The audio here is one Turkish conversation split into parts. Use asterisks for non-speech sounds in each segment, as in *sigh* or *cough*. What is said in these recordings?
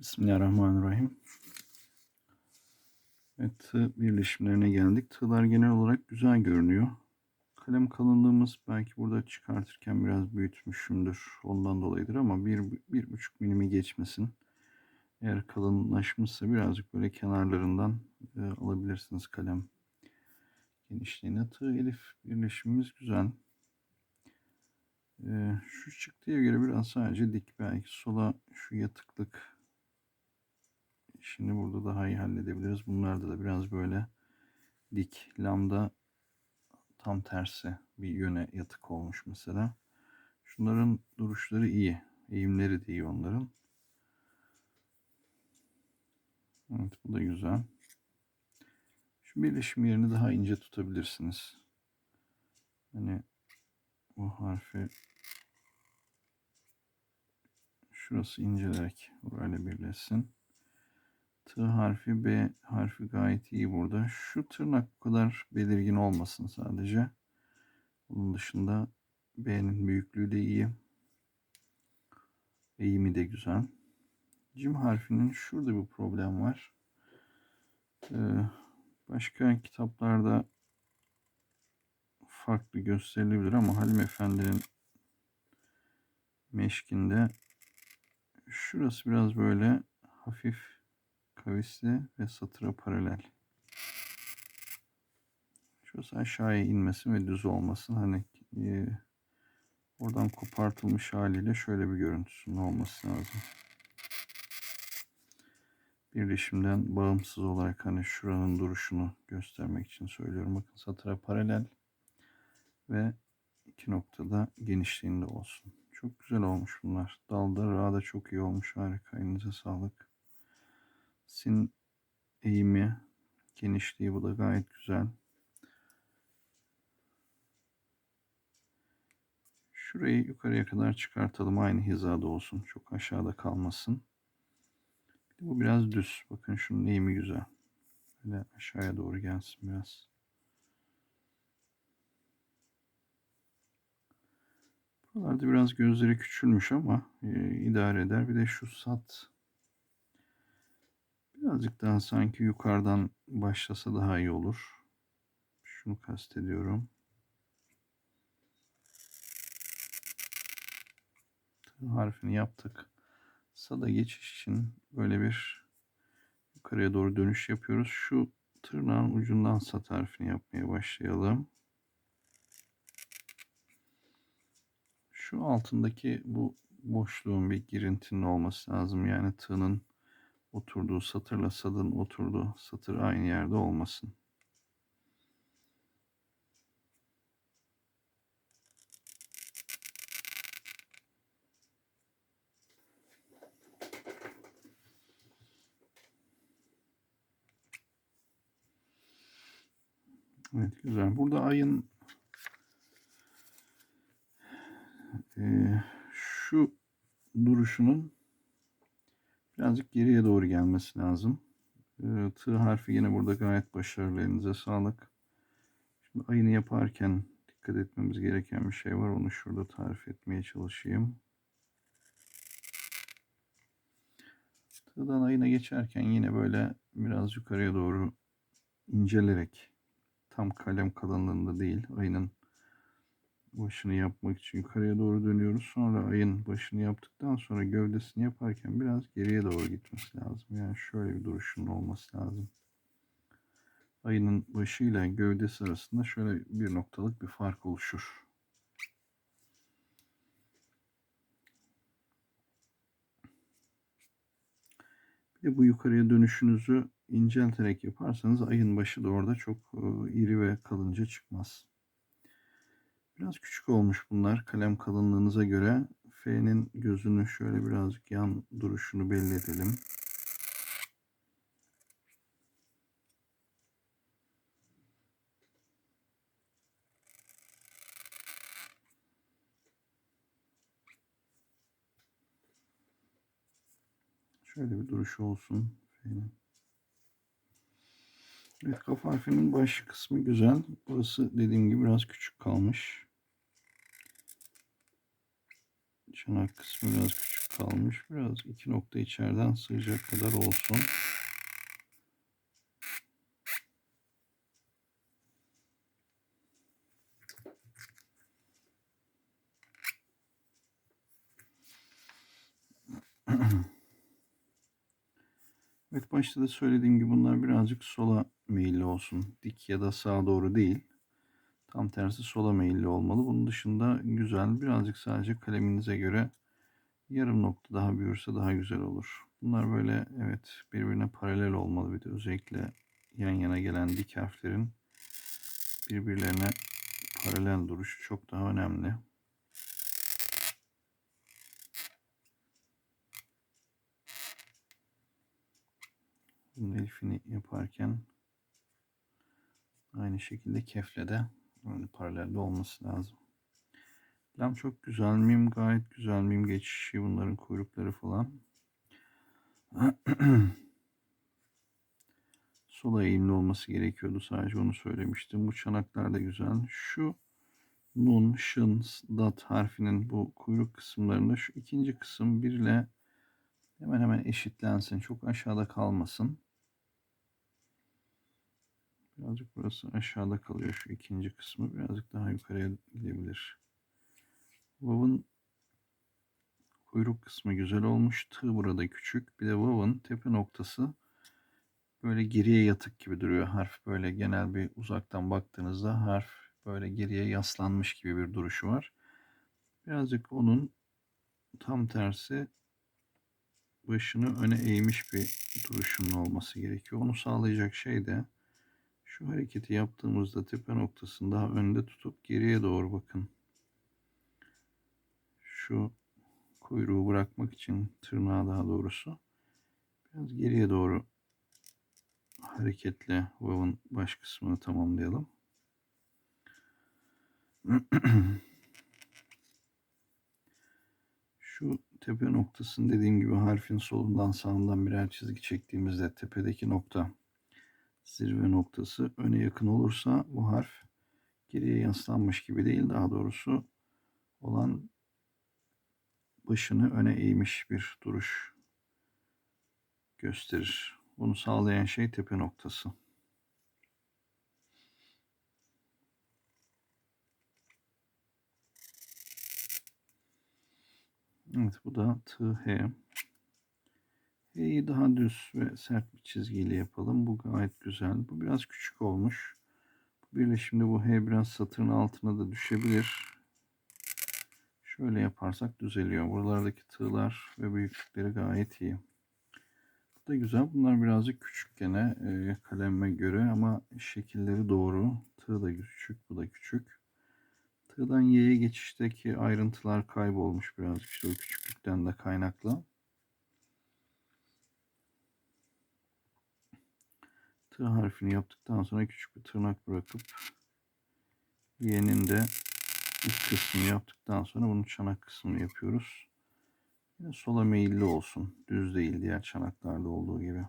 Bismillahirrahmanirrahim. Evet, tığ birleşimlerine geldik. Tığlar genel olarak güzel görünüyor. Kalem kalınlığımız belki burada çıkartırken biraz büyütmüşümdür. Ondan dolayıdır ama bir, bir buçuk milimi geçmesin. Eğer kalınlaşmışsa birazcık böyle kenarlarından e, alabilirsiniz kalem genişliğine. Tığ elif birleşimimiz güzel. E, şu çıktıya göre biraz sadece dik belki sola şu yatıklık işini burada daha iyi halledebiliriz. Bunlarda da biraz böyle dik lambda tam tersi bir yöne yatık olmuş mesela. Şunların duruşları iyi. Eğimleri de iyi onların. Evet bu da güzel. Şu birleşim yerini daha ince tutabilirsiniz. Hani bu harfi şurası incelerek burayla birleşsin. T harfi B harfi gayet iyi burada. Şu tırnak bu kadar belirgin olmasın sadece. Bunun dışında B'nin büyüklüğü de iyi. Eğimi de güzel. Cim harfinin şurada bir problem var. Ee, başka kitaplarda farklı gösterilebilir ama Halim Efendi'nin meşkinde şurası biraz böyle hafif kavisli ve satıra paralel. Şurası aşağıya inmesin ve düz olmasın. Hani e, oradan kopartılmış haliyle şöyle bir görüntüsünün olması lazım. Birleşimden bağımsız olarak hani şuranın duruşunu göstermek için söylüyorum. Bakın satıra paralel ve iki noktada genişliğinde olsun. Çok güzel olmuş bunlar. Dalda rağda çok iyi olmuş. Harika. Elinize sağlık. Sin eğimi, genişliği bu da gayet güzel. Şurayı yukarıya kadar çıkartalım. Aynı hizada olsun. Çok aşağıda kalmasın. Bu biraz düz. Bakın şunun eğimi güzel. Böyle aşağıya doğru gelsin biraz. Buralarda biraz gözleri küçülmüş ama e, idare eder. Bir de şu sat birazcık daha sanki yukarıdan başlasa daha iyi olur. Şunu kastediyorum. harfini yaptık. Sada geçiş için böyle bir yukarıya doğru dönüş yapıyoruz. Şu tırnağın ucundan sat harfini yapmaya başlayalım. Şu altındaki bu boşluğun bir girintinin olması lazım. Yani tığın oturduğu satırla sadın oturduğu satır aynı yerde olmasın. Evet güzel. Burada ayın e, şu duruşunun birazcık geriye doğru gelmesi lazım. E, T harfi yine burada gayet başarılı. Elinize sağlık. Şimdi ayını yaparken dikkat etmemiz gereken bir şey var. Onu şurada tarif etmeye çalışayım. Tığdan ayına geçerken yine böyle biraz yukarıya doğru incelerek tam kalem kalınlığında değil ayının başını yapmak için yukarıya doğru dönüyoruz. Sonra ayın başını yaptıktan sonra gövdesini yaparken biraz geriye doğru gitmesi lazım. Yani şöyle bir duruşun olması lazım. Ayının başıyla gövdesi arasında şöyle bir noktalık bir fark oluşur. Bir de bu yukarıya dönüşünüzü incelterek yaparsanız ayın başı da orada çok iri ve kalınca çıkmaz. Biraz küçük olmuş bunlar kalem kalınlığınıza göre. F'nin gözünü şöyle birazcık yan duruşunu belli edelim. Şöyle bir duruşu olsun. Evet kafa harfinin baş kısmı güzel. Burası dediğim gibi biraz küçük kalmış. Çanak kısmı biraz küçük salmış. Biraz iki nokta içeriden sığacak kadar olsun. *clears throat* Evet başta da söylediğim gibi bunlar birazcık sola meyilli olsun. Dik ya da sağa doğru değil. Tam tersi sola meyilli olmalı. Bunun dışında güzel birazcık sadece kaleminize göre yarım nokta daha büyürse daha güzel olur. Bunlar böyle evet birbirine paralel olmalı. Bir de özellikle yan yana gelen dik harflerin birbirlerine paralel duruşu çok daha önemli. Elifini yaparken aynı şekilde kefle de böyle paralelde olması lazım. Lam çok güzel. Mim gayet güzel. Mim geçişi bunların kuyrukları falan. *clears throat* Sola eğimli olması gerekiyordu. Sadece onu söylemiştim. Bu çanaklar da güzel. Şu nun, şın, dat harfinin bu kuyruk kısımlarında şu ikinci kısım bir ile hemen hemen eşitlensin. Çok aşağıda kalmasın. Birazcık burası aşağıda kalıyor şu ikinci kısmı. Birazcık daha yukarıya gidebilir. Vav'ın kuyruk kısmı güzel olmuş. Tığ burada küçük. Bir de Vav'ın tepe noktası böyle geriye yatık gibi duruyor. Harf böyle genel bir uzaktan baktığınızda harf böyle geriye yaslanmış gibi bir duruşu var. Birazcık onun tam tersi başını öne eğmiş bir duruşunun olması gerekiyor. Onu sağlayacak şey de şu hareketi yaptığımızda tepe noktasını daha önde tutup geriye doğru bakın. Şu kuyruğu bırakmak için tırnağı daha doğrusu biraz geriye doğru hareketle vav'ın baş kısmını tamamlayalım. *clears throat* Şu tepe noktasını dediğim gibi harfin solundan sağından birer çizgi çektiğimizde tepedeki nokta zirve noktası öne yakın olursa bu harf geriye yaslanmış gibi değil daha doğrusu olan başını öne eğmiş bir duruş gösterir. Bunu sağlayan şey tepe noktası. Evet bu da tığ H. H'yi daha düz ve sert bir çizgiyle yapalım. Bu gayet güzel. Bu biraz küçük olmuş. Bu birleşimde bu H biraz satırın altına da düşebilir. Şöyle yaparsak düzeliyor. Buralardaki tığlar ve büyüklükleri gayet iyi. Bu da güzel. Bunlar birazcık küçük gene kaleme göre ama şekilleri doğru. Tığ da küçük, bu da küçük. Tığdan Y'ye geçişteki ayrıntılar kaybolmuş birazcık işte o küçüklükten de kaynaklı. Harfini yaptıktan sonra küçük bir tırnak bırakıp Y'nin de üst kısmını yaptıktan sonra bunun çanak kısmını yapıyoruz. Yine sola meyilli olsun. Düz değil diğer çanaklarda olduğu gibi.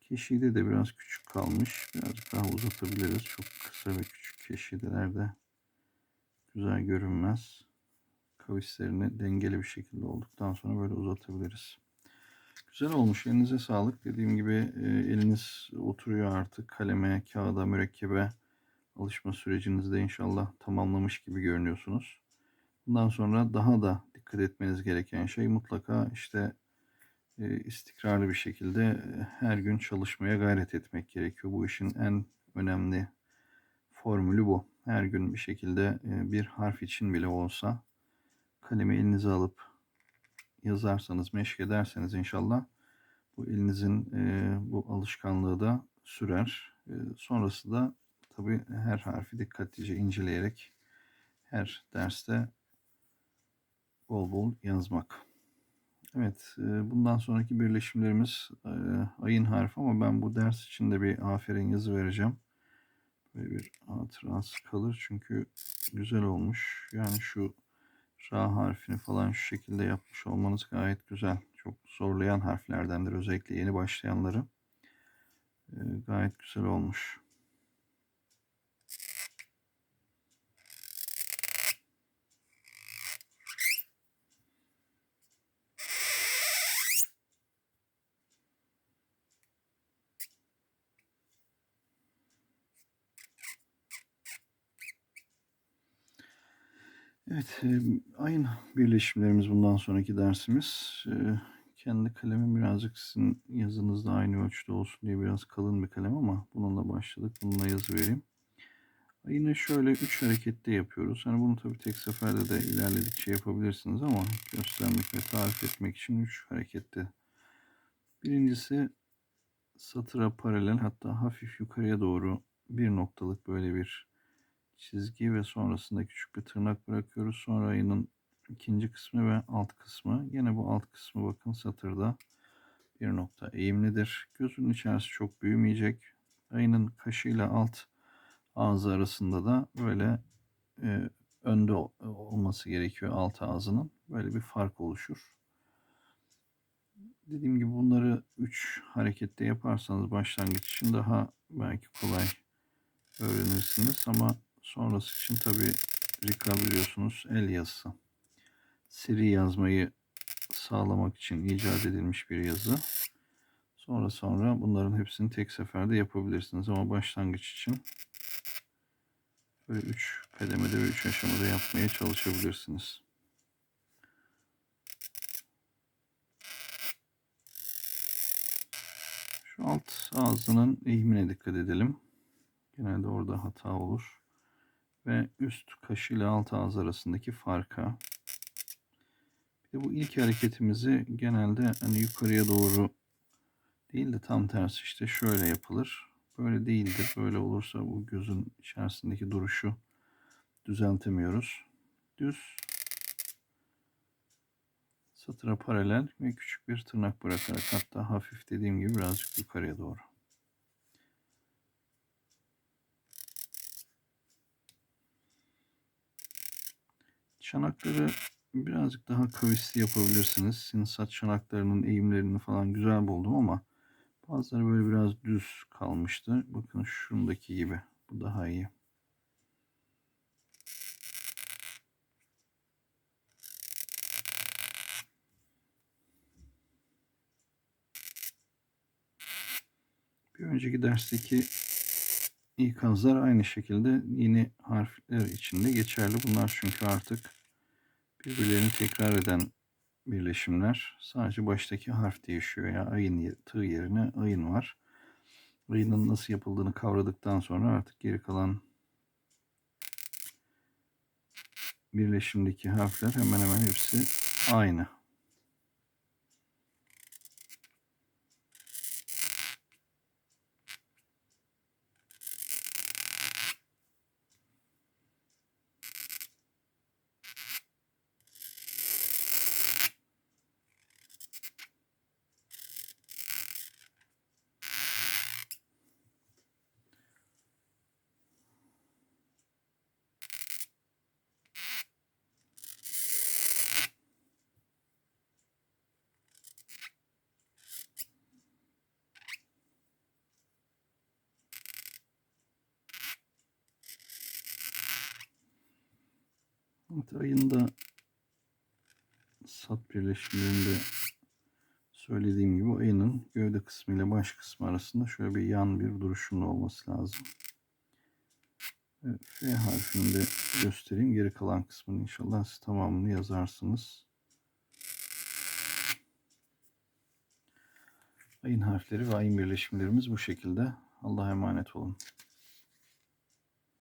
Keşide de biraz küçük kalmış. Birazcık daha uzatabiliriz. Çok kısa ve küçük keşidelerde güzel görünmez. Kavislerini dengeli bir şekilde olduktan sonra böyle uzatabiliriz. Güzel olmuş. Elinize sağlık. Dediğim gibi e, eliniz oturuyor artık. Kaleme, kağıda, mürekkebe alışma sürecinizde inşallah tamamlamış gibi görünüyorsunuz. Bundan sonra daha da dikkat etmeniz gereken şey mutlaka işte e, istikrarlı bir şekilde e, her gün çalışmaya gayret etmek gerekiyor. Bu işin en önemli formülü bu. Her gün bir şekilde e, bir harf için bile olsa kalemi elinize alıp yazarsanız, meşk ederseniz inşallah bu elinizin bu alışkanlığı da sürer. Sonrası da tabii her harfi dikkatlice inceleyerek her derste bol bol yazmak. Evet, bundan sonraki birleşimlerimiz ayın harfi ama ben bu ders için de bir aferin yazı vereceğim. Böyle bir hatırası kalır çünkü güzel olmuş. Yani şu Ra harfini falan şu şekilde yapmış olmanız gayet güzel. Çok zorlayan harflerdendir özellikle yeni başlayanları. Gayet güzel olmuş. Evet, emm, ayın birleşimlerimiz bundan sonraki dersimiz. Eee, kendi kalemim birazcık sizin yazınızla aynı ölçüde olsun diye biraz kalın bir kalem ama bununla başladık. Bununla yazı vereyim. Ayını şöyle 3 harekette yapıyoruz. Hani bunu tabii tek seferde de ilerledikçe yapabilirsiniz ama göstermek ve tarif etmek için 3 harekette. Birincisi satıra paralel hatta hafif yukarıya doğru bir noktalık böyle bir çizgi ve sonrasında küçük bir tırnak bırakıyoruz. Sonra ayının ikinci kısmı ve alt kısmı. Yine bu alt kısmı bakın satırda bir nokta eğimlidir. Gözün içerisi çok büyümeyecek. Ayının kaşıyla alt ağzı arasında da böyle e, önde ol- olması gerekiyor alt ağzının. Böyle bir fark oluşur. Dediğim gibi bunları 3 harekette yaparsanız başlangıç için daha belki kolay öğrenirsiniz ama sonrası için tabi Rika biliyorsunuz el yazısı. Seri yazmayı sağlamak için icat edilmiş bir yazı. Sonra sonra bunların hepsini tek seferde yapabilirsiniz ama başlangıç için böyle 3 kademede ve 3 aşamada yapmaya çalışabilirsiniz. Şu alt ağzının eğimine dikkat edelim. Genelde orada hata olur. Ve üst kaşı ile alt ağız arasındaki farka. Bir de bu ilk hareketimizi genelde hani yukarıya doğru değil de tam tersi işte şöyle yapılır. Böyle değildir. Böyle olursa bu gözün içerisindeki duruşu düzeltemiyoruz. Düz satıra paralel ve küçük bir tırnak bırakarak hatta hafif dediğim gibi birazcık yukarıya doğru. Çanakları birazcık daha kavisli yapabilirsiniz. Sinsat çanaklarının eğimlerini falan güzel buldum ama bazıları böyle biraz düz kalmıştı. Bakın şundaki gibi. Bu daha iyi. Bir önceki dersteki ikazlar aynı şekilde yeni harfler içinde geçerli. Bunlar çünkü artık birbirlerini tekrar eden birleşimler. Sadece baştaki harf değişiyor. Ya ayın tığ yerine ayın var. Ayının nasıl yapıldığını kavradıktan sonra artık geri kalan birleşimdeki harfler hemen hemen hepsi aynı. Evet, ayın da sat birleşimlerinde söylediğim gibi ayının gövde kısmı ile baş kısmı arasında şöyle bir yan bir duruşun olması lazım. F harfini de göstereyim. Geri kalan kısmını inşallah siz tamamını yazarsınız. Ayın harfleri ve ayın birleşimlerimiz bu şekilde. Allah'a emanet olun.